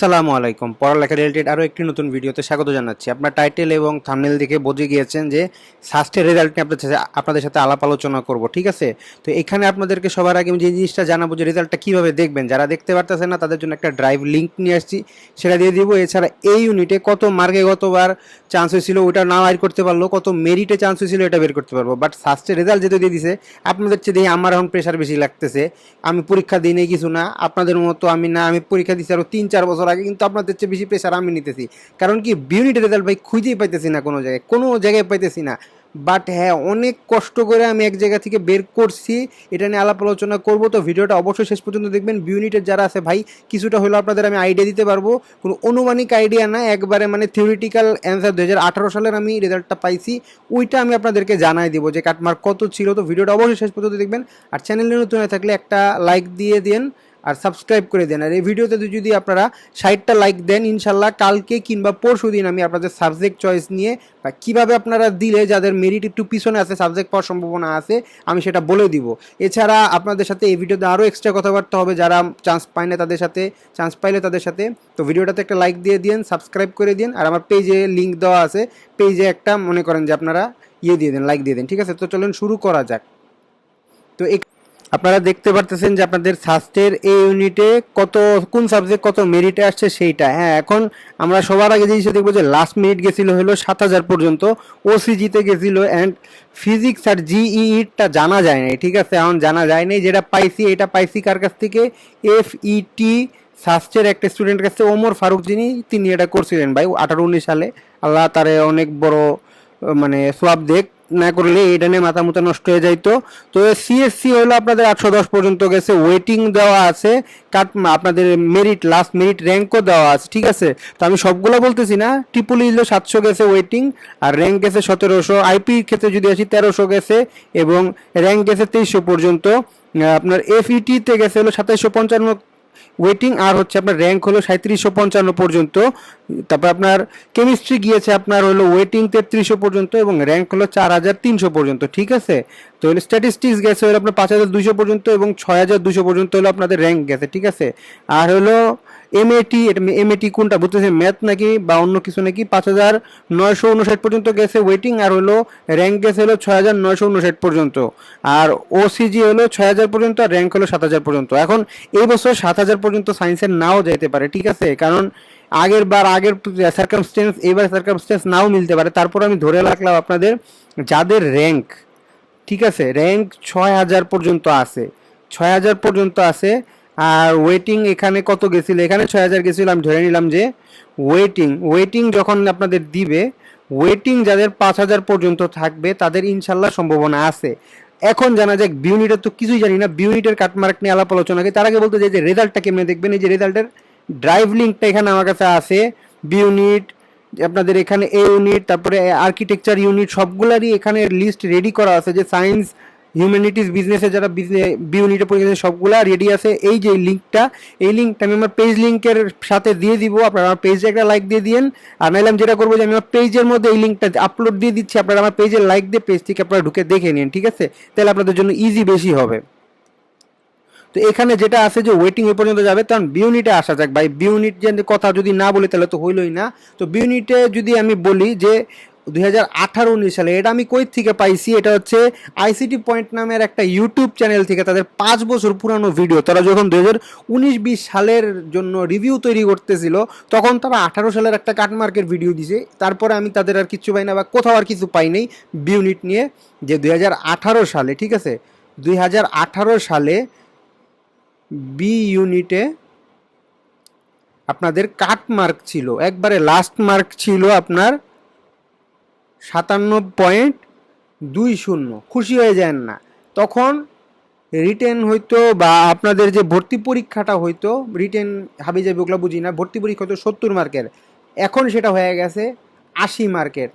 আসসালামু আলাইকুম। পড়ালেখা রিলেটেড আরও একটি নতুন ভিডিওতে স্বাগত জানাচ্ছি। আপনার টাইটেল এবং থামনেল দেখে বুঝে গিয়েছেন যে সাস্টের রেজাল্ট নিয়ে আপনাদের সাথে আপনাদের সাথে আলাপ আলোচনা করব, ঠিক আছে? তো এখানে আপনাদেরকে সবার আগে আমি যে জিনিসটা জানাব যে রেজাল্টটা কীভাবে দেখবেন, যারা দেখতে পারতেছেন না, তাদের জন্য একটা ড্রাইভ লিঙ্ক নিয়ে আসছি। সেটা দিয়ে দিব। এছাড়া এই ইউনিটে কত মার্কে গতবার চান্স হয়েছিল, ওটা না বের করতে পারল, কত মেরিটে চান্স হয়েছিল, এটা বের করতে পারব। বাট সাস্টের রেজাল্ট যেহেতু দিয়ে দিছে, আপনাদের চেয়ে আমার এখন প্রেশার বেশি লাগতেছে। আমি পরীক্ষা দিই কিছু না, আপনাদের মতো আমি না, আমি পরীক্ষা দিচ্ছি আরও তিন চার বছর আগে কিন্তু আপনাদের চেয়ে বেশি প্রেশার আমি নিতেছি। কারণ কি, বিউনিট রেজাল্ট ভাই খুঁজেই পাইতেছি না কোনো জায়গায় কোনো জায়গায় পাইতেছি না। বাট হ্যাঁ অনেক কষ্ট করে আমি এক জায়গা থেকে বের করছি, এটা নিয়ে আলাপ আলোচনা করব। তো ভিডিওটা অবশ্যই শেষ পর্যন্ত দেখবেন। বিউনিটের যারা আছে ভাই, কিছুটা হলেও আপনাদের আমি আইডিয়া দিতে পারব। কোনো অনুমানিক আইডিয়া না, একবারে মানে থিওরিটিক্যাল অ্যান্সার দু হাজার আঠারো সালের আমি রেজাল্টটা পাইছি, ওইটা আমি আপনাদেরকে জানাই দিব যে কাটমার্ক কত ছিল। তো ভিডিওটা অবশ্যই শেষ পর্যন্ত দেখবেন। আর চ্যানেলে নতুন হয়ে থাকলে একটা লাইক দিয়ে দিন আর সাবস্ক্রাইব করে দেন। আর এই ভিডিওতে যদি আপনারা ষাটটা লাইক দেন, ইনশাল্লাহ কালকে কিংবা পরশু দিন আমি আপনাদের সাবজেক্ট চয়েস নিয়ে বা কীভাবে আপনারা দিলে যাদের মেরিট একটু পিছনে আছে সাবজেক্ট পাওয়ার সম্ভাবনা আছে, আমি সেটা বলে দিব। এছাড়া আপনাদের সাথে এই ভিডিওতে আরও এক্সট্রা কথাবার্তা হবে। যারা চান্স পায় না তাদের সাথে চান্স পাইলে তাদের সাথে। তো ভিডিওটাতে একটা লাইক দিয়ে দিন সাবস্ক্রাইব করে দিন আর আমার পেজে লিঙ্ক দেওয়া আছে। পেজে একটা মনে করেন যে আপনারা ইয়ে দিয়ে দেন লাইক দিয়ে দেন। ঠিক আছে? তো চলুন শুরু করা যাক। আপনারা দেখতে পারতেছেন যে আপনাদের সাস্টের এই ইউনিটে কত, কোন সাবজেক্ট কত মেরিটে আসছে সেইটা। হ্যাঁ এখন আমরা সবার আগে জিনিসটা দেখব যে লাস্ট মিনিট গেছিল হলো সাত হাজার পর্যন্ত ওসিজিতে গেছিল অ্যান্ড ফিজিক্স আর জিইটা জানা যায় নাই, ঠিক আছে? এখন জানা যায় নাই যেটা পাইছি, এটা পাইছি কার কাছ থেকে? এফ ইটি সাস্টের একটা স্টুডেন্টের কাছে ওমর ফারুক যিনি, তিনি এটা করছিলেন ভাই, আঠারো, উনিশ সালে। আল্লাহ তারে অনেক বড় মানে সোয়াব দেখ। না করলে এটা নিয়ে মাথা মুথা নষ্ট হয়ে যাইতো। তো সিএসসি হলো আপনাদের আটশো দশ পর্যন্ত গেছে ওয়েটিং দেওয়া আছে, কাট আপনাদের মেরিট লাস্ট মেরিট র্যাঙ্কও দেওয়া আছে, ঠিক আছে? তো আমি সবগুলো বলতেছি না ট্রিপল হলো সাতশো গেছে ওয়েটিং আর র্যাঙ্ক গেছে সতেরোশো আইপির ক্ষেত্রে যদি আসি তেরোশো গেছে, এবং র্যাঙ্ক গেছে তেইশশো পর্যন্ত আপনার এফইটিতে গেছে হলো সাতাইশশো পঞ্চান্ন ওয়েটিং আর হচ্ছে আপনার র্যাঙ্ক হলো সাঁত্রিশশো পঞ্চান্ন পর্যন্ত। তারপর আপনার কেমিস্ট্রি গিয়েছে আপনার হলো ওয়েটিং তেত্রিশশো পর্যন্ত এবং র্যাঙ্ক হলো চার হাজার তিনশো পর্যন্ত, ঠিক আছে? তো হলো স্ট্যাটিস্টিক্স গেছে হলো আপনার পাঁচ হাজার দুশো পর্যন্ত এবং ছয় হাজার দুশো পর্যন্ত হলো আপনাদের র্যাঙ্ক গেছে, ঠিক আছে? আর হলো এমএটি এটা এমএটি কোনটা বুঝতেছে ম্যাথ নাকি বা অন্য কিছু নাকি? পাঁচ হাজার নয়শো উনষাট পর্যন্ত গেছে ওয়েটিং আর হলো র্যাঙ্ক গেছে হলো ছয় হাজার নয়শো উনষাট পর্যন্ত। আর ওসিজি হলো ছয় হাজার পর্যন্ত আর র্যাঙ্ক হলো সাত হাজার পর্যন্ত। এখন এই বছর সাত হাজার পর্যন্ত সায়েন্সের নাও যেতে পারে, ঠিক আছে? কারণ আগের বার, আগের সার্কামস্টেন্স এবার সার্কামস্টেন্স নাও মিলতে পারে। তারপর আমি ধরে রাখলাম আপনাদের যাদের র্যাঙ্ক ঠিক আছে? র্যাঙ্ক ছয় হাজার পর্যন্ত আছে। ছয় হাজার পর্যন্ত আছে। আর ওয়েটিং এখানে কত গেছিল? এখানে ছয় হাজার গেছিল, আমি ধরে নিলাম যে ওয়েটিং ওয়েটিং যখন আপনাদের দিবে ওয়েটিং যাদের পাঁচ হাজার পর্যন্ত থাকবে, তাদের ইনশাল্লাহ সম্ভাবনা আছে। এখন জানা যাক, বিউনিটের তো কিছুই জানি না। বিউনিটের কাটমার্ক নিয়ে আলাপ আলোচনা তার আগে বলতে যে রেজাল্টটা কেমনে দেখবেন? এই যে রেজাল্টের ড্রাইভ লিঙ্কটা এখানে আমার কাছে আছে বি ইউনিট আপনাদের এখানে এ ইউনিট তারপরে আর্কিটেকচার ইউনিট সবগুলারই এখানে লিস্ট রেডি করা আছে যে সায়েন্স হিউম্যানিটিস বিজনেসে যারা বি ইউনিটে পড়ে সবগুলা রেডি আছে। এই যে লিঙ্কটা এই লিঙ্কটা আমি আমার পেজ লিঙ্কের সাথে দিয়ে দিব, আপনারা আমার পেজে একটা লাইক দিয়ে দিন আর নাইলে আমি যেটা করব যে আমি আমার পেজের মধ্যে এই লিঙ্কটা আপলোড দিয়ে দিচ্ছি, আপনারা আমার পেজে লাইক দিয়ে পেজ থেকে আপনারা ঢুকে দেখে নিন, ঠিক আছে? তাহলে আপনাদের জন্য ইজি বেশি হবে। তো এখানে যেটা আছে যে ওয়েটিং এ পর্যন্ত যাবে তখন বিউনিটে আসা যাক। ভাই বিউনিট যে কথা যদি না বলি, তাহলে তো হইলই না। তো বিউনিটে যদি আমি বলি যে দুই হাজার আঠারো, উনিশ সালে, এটা আমি কই থেকে পাইছি? এটা হচ্ছে আইসিটি পয়েন্ট নামের একটা ইউটিউব চ্যানেল থেকে তাদের পাঁচ বছর পুরানো ভিডিও তারা যখন দুই হাজার উনিশ, বিশ সালের জন্য রিভিউ তৈরি করতেছিল, তখন তারা আঠারো সালের একটা কাটমার্কের ভিডিও দিছে। তারপরে আমি তাদের আর কিছু পাই না বা কোথাও আর কিছু পাই নাই বিউনিট নিয়ে, যে দুই হাজার আঠারো সালে, ঠিক আছে? দুই হাজার আঠারো সালে বি ইউনিটে আপনাদের কাট মার্ক ছিল। একবারে লাস্ট মার্ক ছিল আপনার সাতান্ন পয়েন্ট দুই শূন্য। খুশি হয়ে যান না। তখন রিটেন হইতো বা আপনাদের যে ভর্তি পরীক্ষাটা হইতো রিটেন হাবি যাবে ওগুলো বুঝি না, ভর্তি পরীক্ষা হতো সত্তর মার্কের। এখন সেটা হয়ে গেছে আশি মার্কের।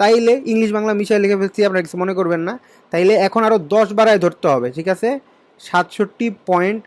তাইলে ইংলিশ বাংলা মিশাই লিখে ফেলছি, আপনারা কিছু মনে করবেন না। তাইলে এখন আরও দশ বারায় ধরতে হবে, ঠিক আছে? সাতষট্টি পয়েন্ট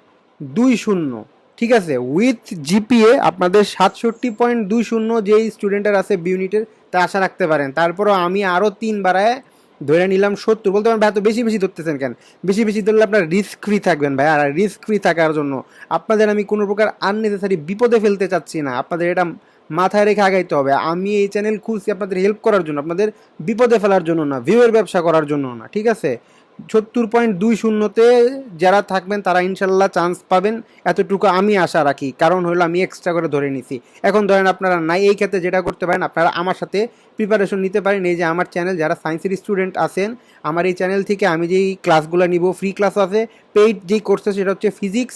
দুই শূন্য। ঠিক আছে? উইথ জিপিএ আপনাদের সাতষট্টি পয়েন্ট দুই শূন্য যেই স্টুডেন্টের আছে বিউনিটের তা আশা রাখতে পারেন। তারপরও আমি আরও তিন বারায় ধরে নিলাম সত্তর। বলতে পারেন, ভাই, এত বেশি বেশি ধরতেছেন কেন? বেশি বেশি ধরলে আপনার রিস্ক ফ্রি থাকবেন ভাই, আর রিস্ক ফ্রি থাকার জন্য আপনাদের আমি কোনো প্রকার আননেসেসারি বিপদে ফেলতে চাচ্ছি না। আপনাদের এটা মাথায় রেখে আগাইতে হবে। আমি এই চ্যানেল খুলছি আপনাদের হেল্প করার জন্য, আপনাদের বিপদে ফেলার জন্য না ভিউয়ের ব্যবসা করার জন্য না। ঠিক আছে? সত্তর পয়েন্ট দুই শূন্যতে যারা থাকবেন, তারা ইনশাল্লাহ চান্স পাবেন। এতটুকু আমি আশা রাখি। কারণ হলো আমি এক্সট্রা করে ধরে নিছি। এখন ধরেন আপনারা নাই, এই ক্ষেত্রে যেটা করতে পারেন, আপনারা আমার সাথে প্রিপারেশন নিতে পারেন। এই যে আমার চ্যানেল যারা সায়েন্সের স্টুডেন্ট আছেন, আমার এই চ্যানেল থেকে আমি যেই ক্লাসগুলো নিব ফ্রি ক্লাস আছে পেইড যেই কোর্স সেটা হচ্ছে ফিজিক্স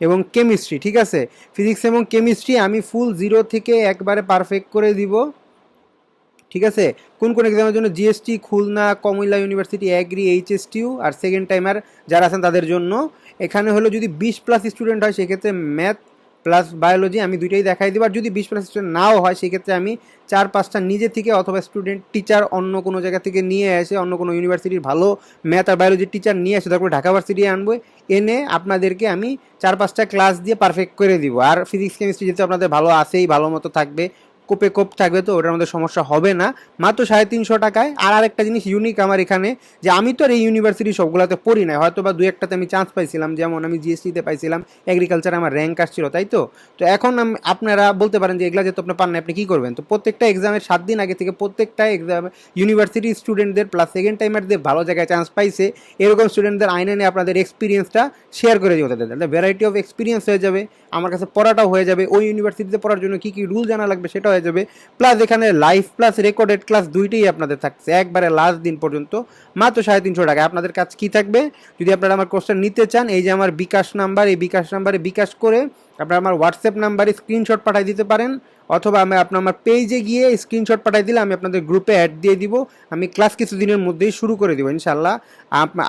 এবং কেমিস্ট্রি ঠিক আছে? ফিজিক্স এবং কেমিস্ট্রি আমি ফুল জিরো থেকে একবারে পারফেক্ট করে দিব। ঠিক আছে? কোন কোন এক্সামের জন্য GST Khulna Comilla university agri HSTU আর সেকেন্ড টাইমার যারা আছেন তাদের জন্য। এখানে হলো যদি বিশ প্লাস স্টুডেন্ট হয়, সেক্ষেত্রে ম্যাথ প্লাস বায়োলজি আমি দুইটাই দেখাই দেবো। আর যদি বিশ প্লাস স্টুডেন্ট নাও হয়, সেক্ষেত্রে আমি চার পাঁচটা নিজে থেকে অথবা স্টুডেন্ট টিচার অন্য কোনো জায়গা থেকে নিয়ে এসে অন্য কোনো ইউনিভার্সিটির ভালো ম্যাথ আর বায়োলজির টিচার নিয়ে এসে, তারপরে ঢাকা ভার্সিটি আনব। এনে আপনাদেরকে আমি চার পাঁচটা ক্লাস দিয়ে পারফেক্ট করে দিব। আর ফিজিক্স কেমিস্ট্রি যেহেতু আপনাদের ভালো আছেই, ভালো মতো থাকবে কোপে কোপ থাকবে তো, ওটার মধ্যে সমস্যা হবে না। মাত্র সাড়ে তিনশো টাকায়। আর আরেকটা জিনিস ইউনিক আমার এখানে, যে আমি তো আর এই ইউনিভার্সিটি সবগুলোতে পড়ি নাই। হয়তো বা দু একটাতে আমি চান্স পাইছিলাম, যেমন আমি জিএসটিতে পাইছিলাম এগ্রিকালচার আমার র্যাঙ্ক আসছিল, তাই তো? তো এখন আপনারা বলতে পারেন যে এগুলা যেহেতু আপনি পান না আপনি কী করবেন? তো প্রত্যেকটা এক্সামের সাত দিন আগে থেকে প্রত্যেকটা এক্সাম ইউনিভার্সিটি স্টুডেন্টদের প্লাস সেকেন্ড টাইমারদের ভালো জায়গায় চান্স পাইছে। এরকম স্টুডেন্টদের আইনে নিয়ে আপনাদের এক্সপিরিয়েন্সটা শেয়ার করে দিতে তাদের। ভ্যারাইটি অফ এক্সপিরিয়েন্স হয়ে যাবে, আমার কাছে পড়াটাও হয়ে যাবে। ওই ইউনিভার্সিটিতে পড়ার জন্য কী কী রুল জানা লাগবে সেটা হয়ে যাবে। প্লাস এখানে লাইভ প্লাস রেকর্ডেড ক্লাস দুইটাই আপনাদের থাকছে। একবারে লাস্ট দিন পর্যন্ত। মাত্র সাড়ে তিনশো টাকা। আপনাদের কাজ কি থাকবে? যদি আপনারা আমার কোর্সটা নিতে চান, এই যে আমার বিকাশ নাম্বার এই বিকাশ নাম্বারে বিকাশ করে আপনারা আমার হোয়াটসঅ্যাপ নাম্বারে স্ক্রিনশট পাঠিয়ে দিতে পারেন। অথবা আমি আপনার আমার পেজে গিয়ে স্ক্রিনশট পাঠিয়ে দিলে আমি আপনাদের গ্রুপে অ্যাড দিয়ে দিব। আমি ক্লাস কিছুদিনের মধ্যেই শুরু করে দেবো ইনশাল্লাহ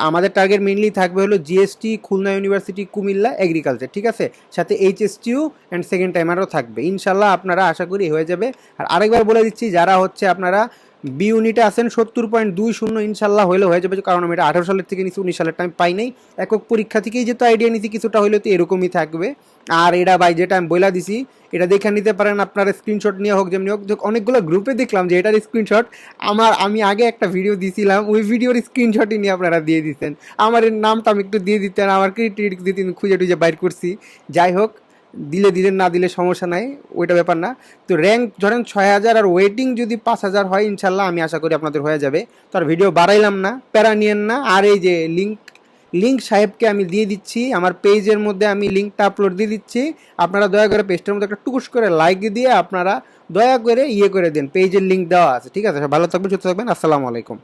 আমাদের টার্গেট মেনলি থাকবে হলো GST Khulna university Comilla agriculture ঠিক আছে? সাথে এইচএসটিউ অ্যান্ড সেকেন্ড টাইমারও থাকবে। ইনশাল্লাহ আপনারা আশা করি হয়ে যাবে। আর আরেকবার বলে দিচ্ছি, যারা হচ্ছে আপনারা বি ইউনিটে আছেন সত্তর পয়েন্ট দুই শূন্য ইনশাল্লাহ হলে হয়ে যাবে, কারণ আমি এটা আঠারো সালের থেকে নিচ্ছি উনিশ সালের টাইম পাই নাই। একক পরীক্ষা থেকেই যেহেতু আইডিয়া নিচ্ছি কিছুটা হলেও তো এরকমই থাকবে। আর এটা ভাই যেটা আমি বইলা দিছি, এটা দেখে নিতে পারেন, আপনার স্ক্রিনশট নিয়ে হোক, যেমনি হোক অনেকগুলো গ্রুপে দেখলাম যে এটার স্ক্রিনশট আমার, আমি আগে একটা ভিডিও দিছিলাম, ওই ভিডিওর স্ক্রিনশটই নিয়ে আপনারা দিয়ে দিতেন। আমার নামটা আমি একটু দিয়ে দিতেন, আমার ক্রিটিক দিতেন, খুঁজে টুজে বাইর করছি। যাই হোক দিলে দিলেন না দিলে সমস্যা নাই, ওইটা ব্যাপার না। তো র্যাঙ্ক ধরেন ছয় হাজার আর ওয়েটিং যদি পাঁচ হাজার হয়, ইনশাল্লাহ আমি আশা করি আপনাদের হয়ে যাবে। তো আর ভিডিও বাড়াইলাম না, প্যারা নিয়েন না। আর এই যে লিঙ্ক লিঙ্ক সাহেবকে আমি দিয়ে দিচ্ছি, আমার পেজের মধ্যে আমি লিঙ্কটা আপলোড দিয়ে দিচ্ছি। আপনারা দয়া করে পেজটার মধ্যে একটা টুকুস করে লাইক দিয়ে আপনারা দয়া করে ইয়ে করে দেন পেজের লিঙ্ক দেওয়া আছে। ঠিক আছে ভালো থাকবেন, সুস্থ থাকবেন, আসসালামু আলাইকুম।